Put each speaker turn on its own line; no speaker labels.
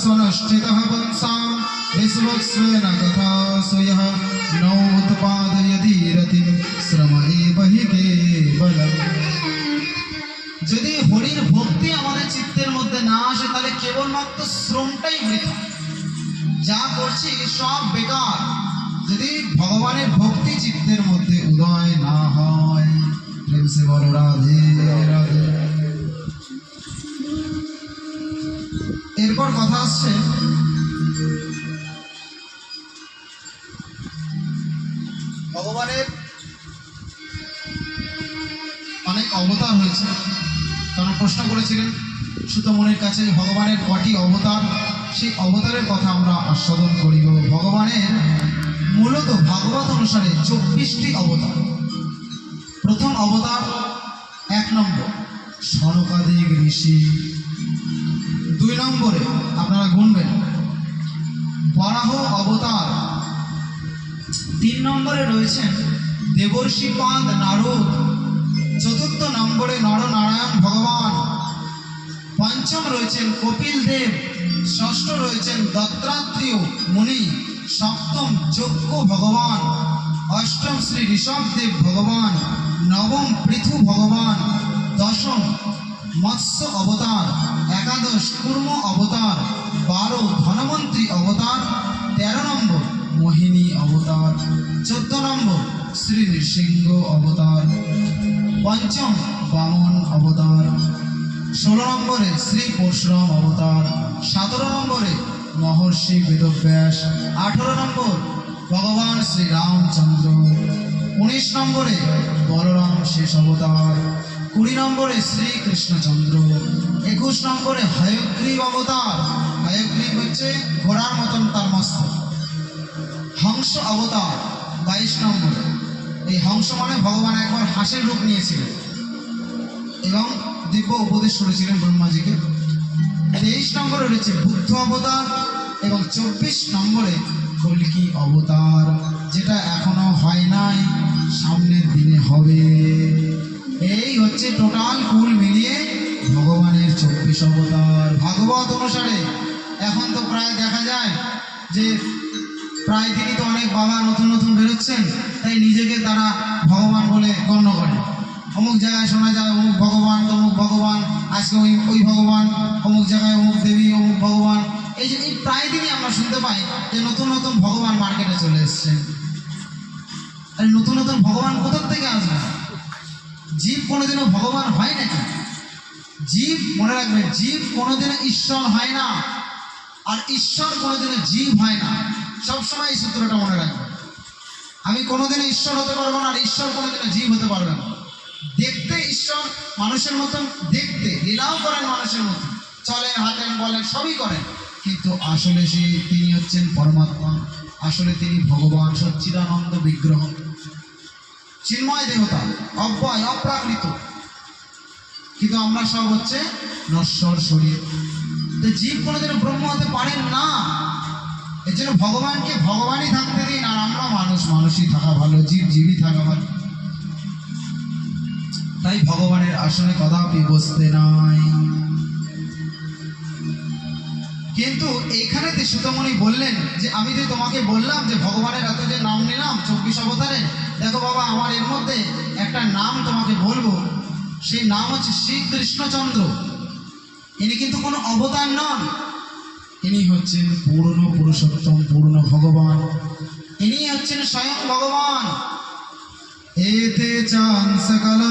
स्वनुष्ठितः पुंसां विश्वस्वेन तथा स्वयः नौ उत्पादयति रतिं श्रम एव हि केवलम् যদি হরির ভক্তি আমাদের চিত্তের মধ্যে না আসে তাহলে কেবলমাত্র শ্রমটাই বৃথা যা করছি সব বেকার যদি ভগবানের ভক্তি চিত্তের মধ্যে উদয় না হয় প্রেম সে বলো কথা আসছে। ভগবানের অনেক অবতার হয়েছে। কারণ প্রশ্ন করেছিলেন সুতমনির কাছে ভগবানের কটি অবতার, সেই অবতারের কথা আমরা আস্বাদন করিব। ভগবানের মূলত ভাগবত অনুসারে চব্বিশটি অবতার। প্রথম অবতার এক নম্বর সনকাদিক ঋষি। দুই নম্বরে আপনারা গুনবেন। বরাহ অবতার। তিন নম্বরে রয়েছেন দেবর্ষিপাদ নারদ। চতুর্থ নম্বরে নরনারায়ণ ভগবান। পঞ্চম রয়েছেন কপিল দেব। ষষ্ঠ রয়েছেন দত্তাত্রেয় মুনি সপ্তম যজ্ঞ ভগবান। অষ্টম শ্রী ঋষভদেব ভগবান। নবম পৃথু ভগবান। দশম মৎস্য অবতার, একাদশ কুর্ম অবতার, বারো ধনমন্ত্রী অবতার, তেরো নম্বর মোহিনী অবতার, চোদ্দ নম্বর শ্রী নৃসিংহ অবতার, পঞ্চম বামন অবতার, ষোলো নম্বরে শ্রী পরশুরাম অবতার, সতেরো নম্বরে মহর্ষি বেদব্যাস, আঠেরো নম্বর ভগবান শ্রী রামচন্দ্র, উনিশ নম্বরে বলরাম শেষ অবতার কুড়ি নম্বরে শ্রীকৃষ্ণচন্দ্র একুশ নম্বরে হয়গ্রীব অবতার। হয়গ্রীব হচ্ছে ঘোড়ার মতন তার মস্তক হংস অবতার, বাইশ নম্বরে। এই হংস মানে ভগবান একবার হাঁসের রূপ নিয়েছিলেন এবং দিব্য উপদেশ করেছিলেন ব্রহ্মাজিকে। তেইশ নম্বরে রয়েছে বুদ্ধ অবতার এবং চব্বিশ নম্বরে কলকি অবতার, যেটা এখনও হয় নাই, সামনের দিনে হবে। হচ্ছে টোটাল কুল মিলিয়ে ভগবানের চব্বিশ অবতার। ভাগবত অনুসারে এখন তো প্রায় দেখা যায় যে প্রায় দিনই তো অনেক বাবা নতুন নতুন বেরোচ্ছেন, তাই নিজেকে তারা ভগবান বলে গণ্য করে। অমুক জায়গায় শোনা যায় অমুক ভগবান, তমুক ভগবান, আজকে ওই ওই ভগবান, অমুক জায়গায় অমুক দেবী, অমুক ভগবান। এই যে, এই প্রায় দিনই আমরা শুনতে পাই যে নতুন নতুন ভগবান মার্কেটে চলে এসছে আর নতুন নতুন ভগবান কোথার কোনোদিনও ভগবান হয় নাকি? জীব, মনে রাখবেন, জীব কোনোদিনও ঈশ্বর হয় না। আর ঈশ্বর কোনোদিনও জীব হয় না। সবসময় এই সূত্রটা মনে রাখবেন। আমি কোনোদিনও ঈশ্বর হতে পারব না, আর ঈশ্বর কোনোদিনও জীব হতে পারবে না। দেখতে ঈশ্বর মানুষের মতন, দেখতে, লীলাও করেন মানুষের মতন। চলেন, হাঁটেন, বলেন, সবই করেন। কিন্তু আসলে সে, তিনি হচ্ছেন পরমাত্মা। আসলে তিনি ভগবান সচ্চিদানন্দ বিগ্রহ। চিন্ময় দেবতা, অব্যয়, অপ্রাকৃত। কিন্তু আমরা সব হচ্ছে নশ্বর শরীর। তো জীব কোনোদিন ব্রহ্ম হতে পারেন না। এর জন্য ভগবানকে ভগবানই থাকতে দিন, আর আমরা মানুষ, মানুষই থাকা ভালো, জীব জীবই থাকা ভালো। তাই ভগবানের আসনে কদাপি বসতে নাই। কিন্তু এইখানেতে সুতমণি বললেন যে, আমি যে তোমাকে বললাম যে, ভগবানের এত যে নাম নিলাম, চব্বিশ অবতারে, দেখো বাবা, আমার এর মধ্যে একটা নাম তোমাকে বলব। সেই নাম হচ্ছে শ্রীকৃষ্ণচন্দ্র। ইনি কিন্তু কোনো অবতার নন। ইনি হচ্ছেন পূর্ণ পুরুষোত্তম পূর্ণ ভগবান। ইনি হচ্ছেন স্বয়ং ভগবান। এতে চান সকাল